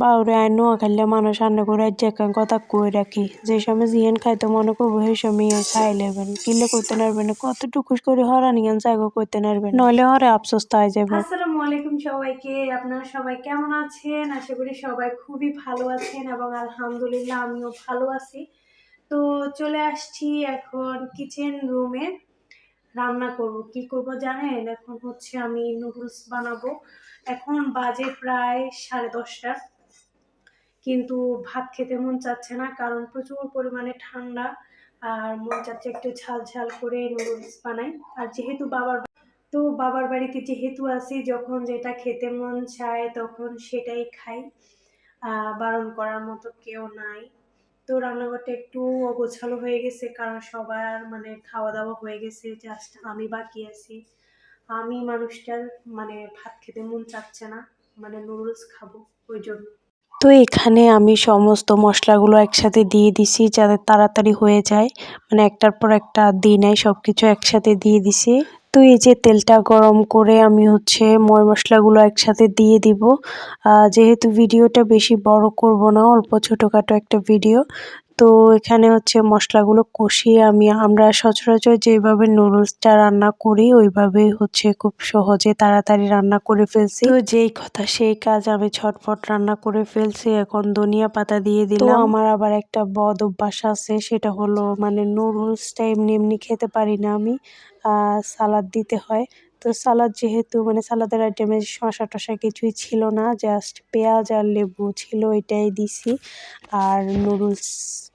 বাউরে I নোয়াখালীর মানুষ আন্নে করে যেখান কথা কই রাখি। যে সময় জিয়ান খাইতে মনে করব, সেই সময় খাই লেবেন কিলে করতে নারবেন কত টুকুস করে হরান ইয়ান জায়গা করতে নারবেন নইলে হরে আফসোস তাই যাবে আসসালামু আলাইকুম সবাইকে, আপনারা সবাই কেমন আছেন? আশা করি সবাই খুবই ভালো আছেন এবং আলহামদুলিল্লাহ আমিও ভালো আছি। তো চলে আসছি এখন কিচেন রুমে রান্না করব। কি করব জানেন? এখন হচ্ছে আমি নুডলস বানাবো। এখন বাজে প্রায় সাড়ে দশটা। কিন্তু ভাত খেতে মন চাচ্ছে না, কারণ প্রচুর পরিমাণে ঠান্ডা আর মন চাচ্ছে একটু ঝাল ঝাল করে নুডলস বানাই। আর যেহেতু বাবার তো বাবার বাড়িতে যেহেতু আছি, যখন যেটা খেতে মন চায় তখন সেটাই খাই। বারণ করার মতো কেউ নাই। তো রান্নাঘরটা একটু অগোছালো হয়ে গেছে, কারণ সবার মানে খাওয়া দাওয়া হয়ে গেছে জাস্ট আমি বাকি আছি। আমি মানুষটার মানে ভাত খেতে মন চাচ্ছে না মানে নুডলস খাব, ওই জন্য। তো এখানে আমি সমস্ত মশলাগুলো একসাথে দিয়ে দিছি যাতে তাড়াতাড়ি হয়ে যায়। মানে একটার পর একটা দিই নাই সব কিছু একসাথে দিয়ে দিছি। তো এই যে তেলটা গরম করে আমি হচ্ছে ময় মশলাগুলো একসাথে দিয়ে দিব। যেহেতু ভিডিওটা বেশি বড় করব না, অল্প ছোটোখাটো একটা ভিডিও তো এখানে হচ্ছে মশলাগুলো কষিয়ে আমি আমরা সচরাচর যেভাবে নুডলসটা রান্না করি ওইভাবে হচ্ছে খুব সহজে তাড়াতাড়ি রান্না করে ফেলছি। তো যেই কথা সেই কাজ আমি ছটফট রান্না করে ফেলছি এখন ধনিয়া পাতা দিয়ে দিলাম। আমার আবার একটা বদ অভ্যাস আছে সেটা হলো মানে নুডলসটা এমনি এমনি খেতে পারি না আমি সালাদ দিতে হয়। তো সালাদ যেহেতু মানে সালাদের আইটেমে শশা টশা কিছুই ছিল না জাস্ট পেঁয়াজ আর লেবু ছিল, এটাই দিছি। আর নুডলস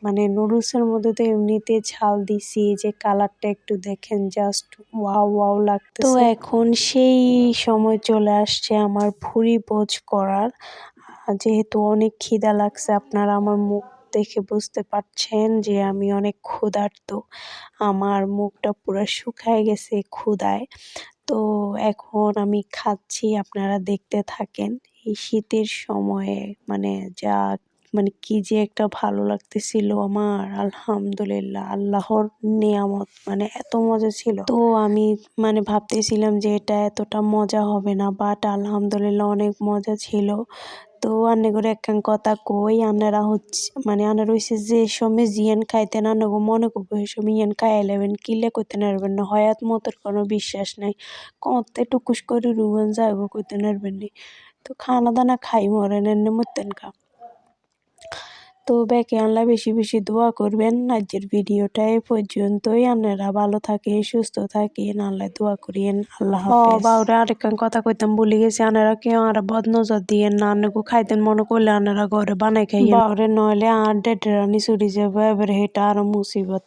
মানে নুডলসের মধ্যে তো এমনিতে ঝাল দিছি, যে কালারটা একটু দেখেন জাস্ট ওয়াও ওয়াও লাগতো তো এখন সেই সময় চলে আসছে আমার ভুড়ি বোঝ করার। যেহেতু অনেক খিদা লাগছে, আপনারা আমার মুখ দেখে বুঝতে পারছেন যে আমি অনেক ক্ষুধার্ত। আমার মুখটা পুরো শুকায় গেছে ক্ষুধায়। তো এখন আমি খাচ্ছি, আপনারা দেখতে থাকেন। এই শীতের সময়ে মানে যা মানে কি যে একটা ভালো লাগতেছিল আমার, আলহামদুলিল্লাহ, আল্লাহর নিয়ামত মানে এত মজা ছিল। তো আমি মানে ভাবতেছিলাম যে এটা এতটা মজা হবে না বাট আলহামদুলিল্লাহ অনেক মজা ছিল। তো আন্নে করে একখান কথা কই আনারা হচ্ছে মানে আনার হইছে যে সময় জিয়ান খাইতেন আনাগো মনে করব এই সময় ইয়ান খাইয়া লেবেন কিলে করতে নারবেন না, হয়াত মতোর কোনো বিশ্বাস নাই, কতে টুকুস করে রুবেন যাইব করতে নারবেন তো খানা দানা খাই মরেন এনে মরতেন কা তো ব্যাকে আল্লাহ বেশি বেশি দোয়া করবেন। আজকের ভিডিওটা এ পর্যন্তই। আপনারা ভালো থাকেন সুস্থ থাকেন। আল্লাহ দোয়া করিয়েন আল্লাহ বাউরে আরেকখান কথা কইতাম বলি গেছি। আনারা কেউ আর বদনজর দিয়ে না। আনেকো খাইতেন মনে করলে আনারা ঘরে বানাই খাই বাউরে নইলে আর ডেডেরানি চুরি যাবে এবার হেটা আরও মুসিবত।